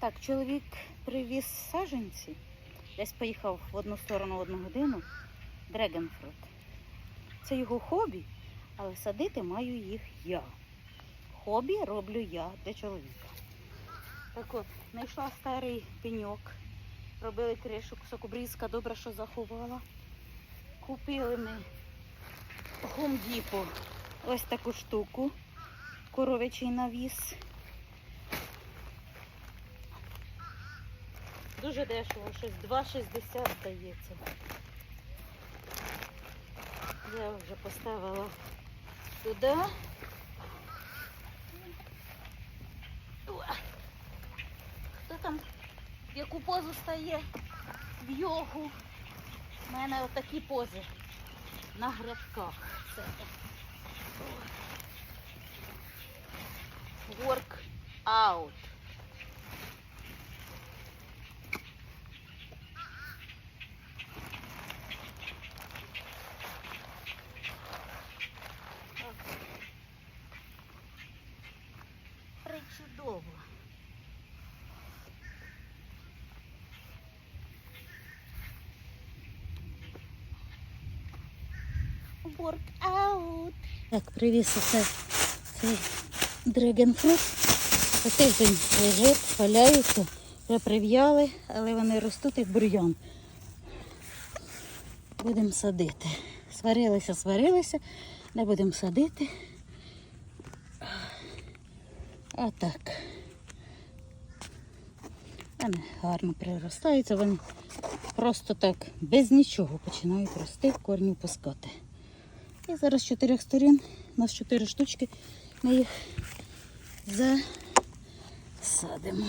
Так, чоловік привіз саджанці. Десь поїхав в одну сторону в одну годину. Дрегенфрут. Це його хобі, але садити маю їх я. Хобі роблю я для чоловіка. Так от, знайшла старий пеньок. Робили кришу, сокобрізка, добре, що заховала. Купили ми Home ось таку штуку. Коров'ячий навіс. Дуже дешево, щось 2,60 здається. Я вже поставила туди. Хто там в яку позу стає в йогу? У мене отакі пози на грядках. Це work out. Причудово. Workout. Так, привіз оце цей дрегенфрут. Тиждень лежить, валяється, вже прив'яли, але вони ростуть як бур'ян. Будемо садити. Сварилися, сварилися, не будемо садити. А так. Вони гарно приростаються, вони просто так без нічого починають рости, корні пускати. І зараз з чотирьох сторін, у нас чотири штучки, ми їх засадимо.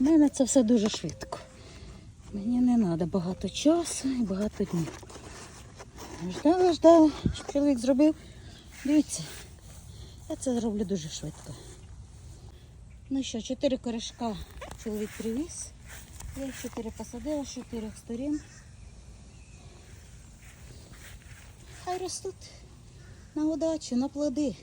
У мене це все дуже швидко. Мені не треба багато часу і багато днів. Ждала, ждала, що чоловік зробив. Дивіться, я це зроблю дуже швидко. Ну що, чотири корешка чоловік привіз. Я їх чотири посадила з чотирьох сторін. Хай ростуть на удачу, на плоди.